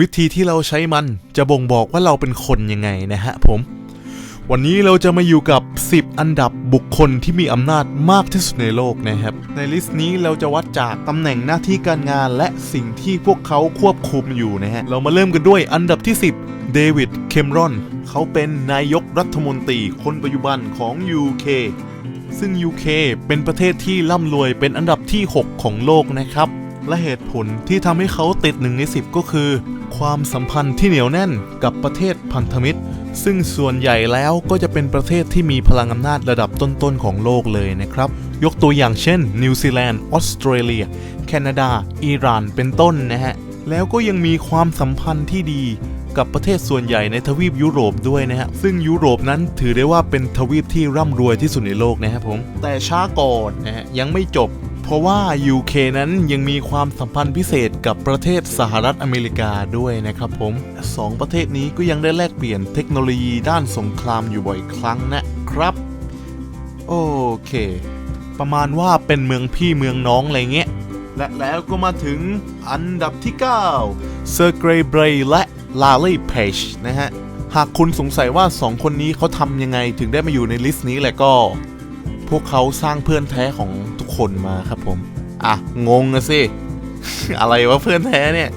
วิธีที่เราใช้มันจะบ่งบอกว่าเราเป็นคนยังไงนะฮะผม วันนี้เราจะมาอยู่กับ 10 อันดับบุคคลที่มีอำนาจมากที่สุดในโลกนะครับ ในลิสต์นี้เราจะวัดจากตำแหน่งหน้าที่การงานและสิ่งที่พวกเขาควบคุมอยู่นะฮะ เรามาเริ่มกันด้วยอันดับที่ 10 เดวิด เคมรอน เขาเป็นนายกรัฐมนตรีคนปัจจุบันของ UK ซึ่ง UK เป็นประเทศที่ร่ำรวยเป็นอันดับที่ 6 ของโลกนะครับ และเหตุผลที่ทำให้เขาติดหนึ่งใน10ก็คือ ความสัมพันธ์ที่เหนียวแน่นกับประเทศพันธมิตร ซึ่งส่วนใหญ่แล้วก็จะเป็นประเทศที่มีพลังอำนาจระดับต้นๆของโลกเลยนะครับ ยกตัวอย่างเช่น นิวซีแลนด์ออสเตรเลีย แคนาดา อิหร่านเป็นต้นนะฮะ แล้วก็ยังมีความสัมพันธ์ที่ดีกับประเทศส่วนใหญ่ในทวีปยุโรปด้วยนะฮะ ซึ่งยุโรปนั้นถือได้ว่าเป็นทวีปที่ร่ำรวยที่สุดในโลกนะครับผม แต่ช้าก่อนนะฮะยังไม่จบ เพราะว่า UK นั้นยังมีความสัมพันธ์พิเศษกับประเทศสหรัฐอเมริกาด้วยนะครับผมสองประเทศนี้ก็ยังได้แลกเปลี่ยนเทคโนโลยีด้านสงครามอยู่บ่อยครั้งนะครับ โอเค ประมาณว่าเป็นเมืองพี่เมืองน้องอะไรเงี้ย และแล้วก็มาถึงอันดับที่9เซอร์เกรย์เบรย์และลาลีเพจนะฮะ หากคุณสงสัยว่า 2 คนนี้เขาทำยังไงถึงได้มาอยู่ในลิสต์นี้แหละก็ พวกเขาสร้างเพื่อนแท้ของ คนมาครับผม อะ งงอะสิ อะไรวะเพื่อนแท้เนี่ย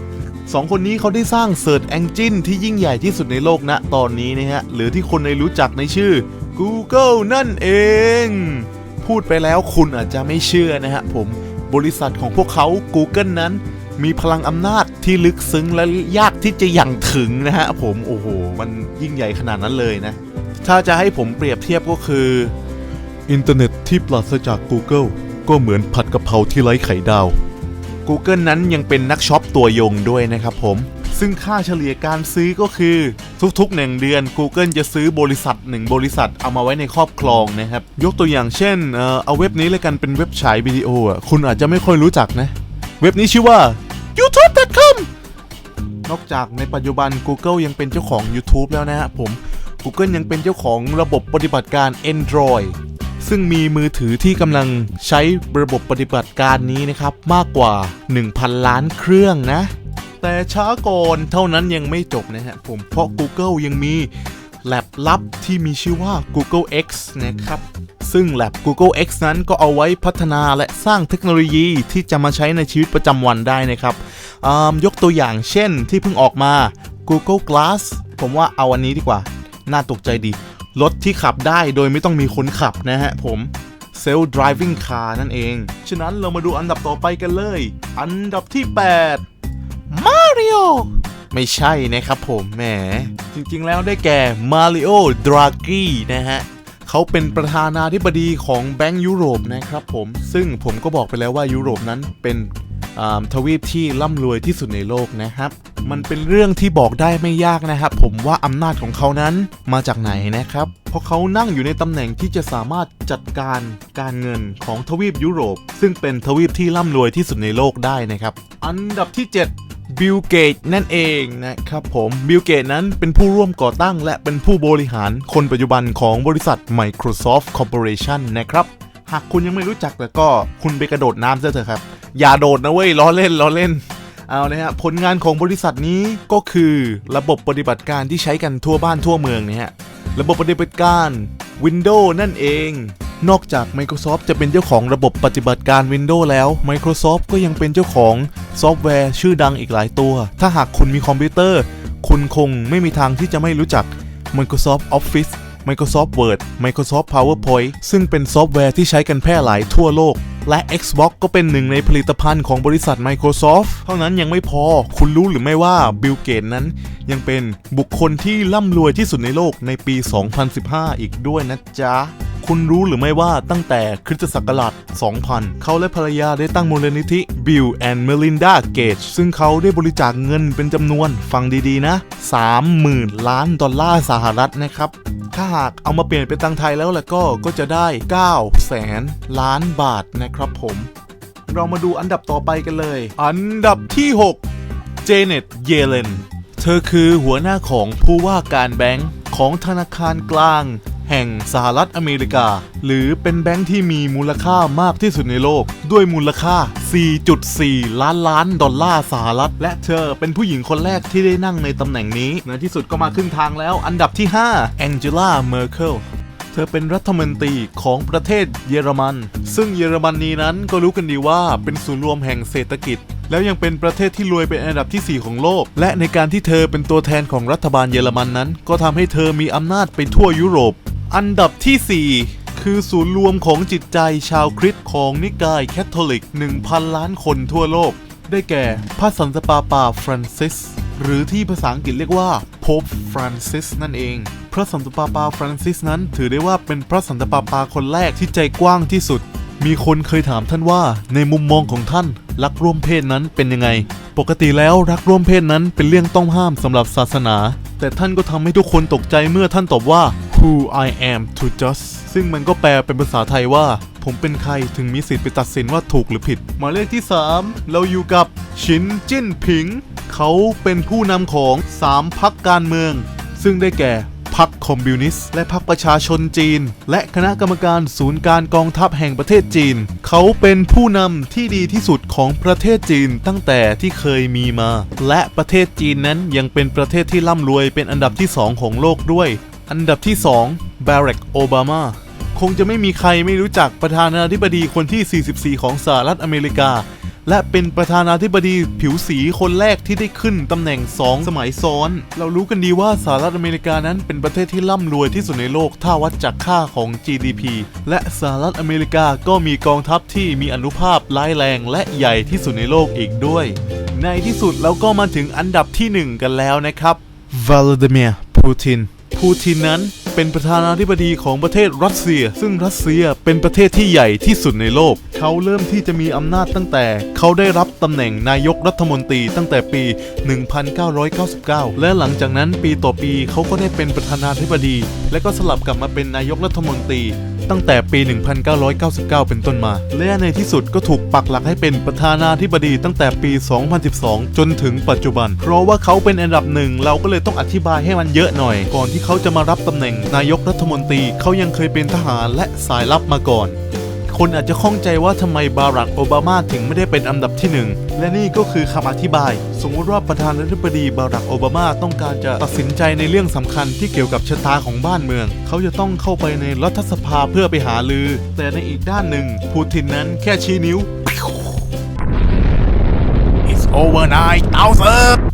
สองคนนี้เขาได้สร้าง Search Engine ที่ยิ่งใหญ่ที่สุดในโลกณตอนนี้นะฮะ หรือที่คนในรู้จักในชื่อ Google นั่นเอง พูดไปแล้วคุณอาจจะไม่เชื่อนะฮะผม บริษัทของพวกเขา Google นั้น มีพลังอำนาจที่ลึกซึ้งและยากที่จะยังถึงนะฮะผมโอ้โห มันยิ่งใหญ่ขนาดนั้นเลยนะ ถ้าจะให้ผมเปรียบเทียบก็คือ อินเทอร์เน็ตที่ปราศจาก Google ก็เหมือนผัดกะเพราที่ไร้ไข่ดาว Google นั้นยังเป็นนักช็อปตัวยงด้วยนะครับผม ซึ่งค่าเฉลี่ยการซื้อก็คือ ทุกๆหนึ่งเดือน Google จะซื้อบริษัทหนึ่งบริษัทเอามาไว้ในครอบครองนะครับ ยกตัวอย่างเช่นเอ่อเอาเว็บนี้เลยกันเป็นเว็บฉายวิดีโออะคุณอาจจะไม่ค่อยรู้จักนะ เว็บนี้ชื่อว่า youtube.com นอกจากในปัจจุบัน Google ยังเป็นเจ้าของ YouTube แล้วนะฮะผม Google ยังเป็นเจ้าของระบบปฏิบัติการ Android ซึ่งมีมือถือที่กำลังใช้ระบบปฏิบัติการนี้นะครับ มากกว่า 1,000 ล้านเครื่องนะ แต่ช้าก่อนเท่านั้นยังไม่จบนะฮะผมเพราะ Google ยังมีแลบลับที่มีชื่อว่า Google X นะครับ ซึ่ง Lab Google X นั้นก็เอาไว้พัฒนาและสร้างเทคโนโลยีที่จะมาใช้ในชีวิตประจำวันได้นะครับยกตัวอย่างเช่นที่เพิ่งออกมา Google Glass ผมว่าเอาอันนี้ดีกว่า น่าตกใจดี รถที่ขับได้โดยไม่ต้องมีคนขับนะฮะผม Self Driving Car นั่นเอง ฉะนั้นเรามาดูอันดับต่อไปกันเลย อันดับที่ 8 Mario ไม่ใช่นะครับผมแหม จริงๆแล้วได้แก่ Mario Draghi นะฮะเขาเป็นประธานาธิบดีของแบงก์ยุโรปนะครับผม ซึ่งผมก็บอกไปแล้วว่ายุโรปนั้นเป็น ทวีปที่ร่ำรวยที่สุดในโลกนะครับ มันเป็นเรื่องที่บอกได้ไม่ยากนะครับ ผมว่าอำนาจของเขานั้นมาจากไหนนะครับ เพราะเขานั่งอยู่ในตำแหน่งที่จะสามารถจัดการการเงินของทวีปยุโรป ซึ่งเป็นทวีปที่ร่ำรวยที่สุดในโลกได้นะครับ อันดับที่ 7บิลเกตนั่นเองนะครับผมบิลเกตนั้นเป็นผู้ร่วมก่อตั้ง และเป็นผู้บริหารคนปัจจุบันของบริษัท Microsoft Corporation นะครับ หากคุณยังไม่รู้จักแล้วก็คุณไปกระโดดน้ำซะเถอะครับ อย่าโดดนะเว้ยล้อเล่นล้อเล่นเอานะฮะผลงานของบริษัทนี้ก็คือระบบปฏิบัติการที่ใช้กันทั่วบ้านทั่วเมืองเนี่ยฮะระบบปฏิบัติการ Windows นั่นเอง นอกจาก Microsoft จะเป็นเจ้าของระบบปฏิบัติการ Windows แล้ว Microsoft ก็ยังเป็นเจ้าของซอฟต์แวร์ชื่อดังอีกหลายตัว ถ้าหากคุณมีคอมพิวเตอร์ คุณคงไม่มีทางที่จะไม่รู้จัก Microsoft Office Microsoft Word Microsoft PowerPoint ซึ่งเป็นซอฟต์แวร์ที่ใช้กันแพร่หลายทั่วโลก และ Xbox ก็เป็นหนึ่งในผลิตภัณฑ์ของบริษัท Microsoft เท่านั้นยังไม่พอ คุณรู้หรือไม่ว่าบิลเกตนั้น ยังเป็นบุคคลที่ร่ำรวยที่สุดในโลกในปี 2015 อีกด้วยนะจ๊ะ คุณรู้หรือไม่ว่าตั้งแต่คริสตศักราช 2000 เขาและภรรยาได้ตั้งมูลนิธิ Bill and Melinda Gates ซึ่งเขาได้บริจาคเงินเป็นจำนวน ฟังดีๆนะ 30,000 ล้านดอลลาร์สหรัฐนะครับถ้าหากเอามาเปลี่ยนเป็นตังค์ไทยแล้วล่ะก็ก็จะได้ 9 แสนล้านบาทนะครับผม เรามาดูอันดับต่อไปกันเลย อันดับที่ 6 เจเน็ต เยเลนเธอคือหัวหน้าของผู้ว่าการแบงก์ของธนาคารกลาง แห่งสหรัฐอเมริกา หรือเป็นแบงค์ที่มีมูลค่ามากที่สุดในโลก ด้วยมูลค่า 4.4 ล้านล้านดอลลาร์สหรัฐ และเธอเป็นผู้หญิงคนแรกที่ได้นั่งในตำแหน่งนี้ ในที่สุดก็มาครึ่งทางแล้ว อันดับที่ 5 แองเจล่า เมอร์เคิลเธอเป็นรัฐมนตรีของประเทศเยอรมัน ซึ่งเยอรมนีนั้นก็รู้กันดีว่าเป็นศูนย์รวมแห่งเศรษฐกิจ แล้วยังเป็นประเทศที่รวยเป็นอันดับทีสี่ 4 ของโลก และในการที่เธอเป็นตัวแทนของรัฐบาลเยอรมันนั้น ก็ทำให้เธอมีอำนาจไปทั่วยุโรป อันดับทีสี่ 4คือศูนย์รวมของจิตใจชาวคริสต์ของนิกายแคทอลิก 1,000 ล้านคนทั่วโลก ได้แก่พระสันตะปาปาฟรานซิส หรือที่ภาษาอังกฤษเรียกว่าโพ e ฟรานซิสนั่นเอง พระสันตะปาปาฟรานซิสนั้นถือได้ว่าเป็นพระสันตะปาปาคนแรกที่ใจกว้างที่สุด มีคนเคยถามท่านว่าในมุมมองของท่านรักร่วมเพศนั้นเป็นยังไง ปกติแล้วรักร่วมเพศนั้นเป็นเรื่องต้องห้ามสำหรับศาสนา แต่ท่านก็ทำให้ทุกคนตกใจเมื่อท่านตอบว่า who I am to judge ซึ่งมันก็แปลเป็นภาษาไทยว่า ผมเป็นใครถึงมีสิทธิ์ไปตัดสินว่าถูกหรือผิด หมายเลขที่ 3 เราอยู่กับชินจิ้นผิง เขาเป็นผู้นำของ 3 พักการเมือง ซึ่งได้แก่ พรรคคอมมิวนิสต์และพรรคประชาชนจีน และคณะกรรมการศูนย์การกองทัพแห่งประเทศจีน เขาเป็นผู้นำที่ดีที่สุดของประเทศจีนตั้งแต่ที่เคยมีมา และประเทศจีนนั้นยังเป็นประเทศที่ร่ำรวยเป็นอันดับที่2ของโลกด้วย อันดับที่2บารักโอบามาคงจะไม่มีใครไม่รู้จักประธานาธิบดีคนที่ 44 ของสหรัฐอเมริกา และเป็นประธานาธิบดีผิวสีคนแรกที่ได้ขึ้นตำแหน่ง 2 สมัยซ้อน เรารู้กันดีว่าสหรัฐอเมริกานั้นเป็นประเทศที่ร่ำรวยที่สุดในโลกถ้าวัดจากค่าของ GDP และสหรัฐอเมริกาก็มีกองทัพที่มีอนุภาพร้ายแรงและใหญ่ที่สุดในโลกอีกด้วย ในที่สุดเราก็มาถึงอันดับที่ 1 กันแล้วนะครับวลาดิเมียร์ปูตินปูตินนั้น เป็นประธานาธิบดีของประเทศรัสเซีย ซึ่งรัสเซียเป็นประเทศที่ใหญ่ที่สุดในโลก เขาเริ่มที่จะมีอำนาจตั้งแต่ เขาได้รับตำแหน่งนายกรัฐมนตรีตั้งแต่ปี 1999 และหลังจากนั้นปีต่อปีเขาก็ได้เป็นประธานาธิบดี และก็สลับกลับมาเป็นนายกรัฐมนตรีตั้งแต่ปี 1999 เป็นต้นมา และในที่สุดก็ถูกปักหลักให้เป็นประธานาธิบดีตั้งแต่ปี 2012 จนถึงปัจจุบัน เพราะว่าเขาเป็นอันดับหนึ่งเราก็เลยต้องอธิบายให้มันเยอะหน่อย ก่อนที่เขาจะมารับตำแหน่งนายกรัฐมนตรีเขายังเคยเป็นทหารและสายลับมาก่อน คนอาจจะข้องใจว่าทำไมบารักโอบามาถึงไม่ได้เป็นอันดับที่หนึ่งและนี่ก็คือคำอธิบาย สมมติว่าประธานาธิบดีบารักโอบามาต้องการจะตัดสินใจในเรื่องสำคัญที่เกี่ยวกับชะตาของบ้านเมือง เขาจะต้องเข้าไปในรัฐสภาเพื่อไปหาลือ แต่ในอีกด้านหนึ่งปูตินนั้นแค่ชี้นิ้ว It's over 9,000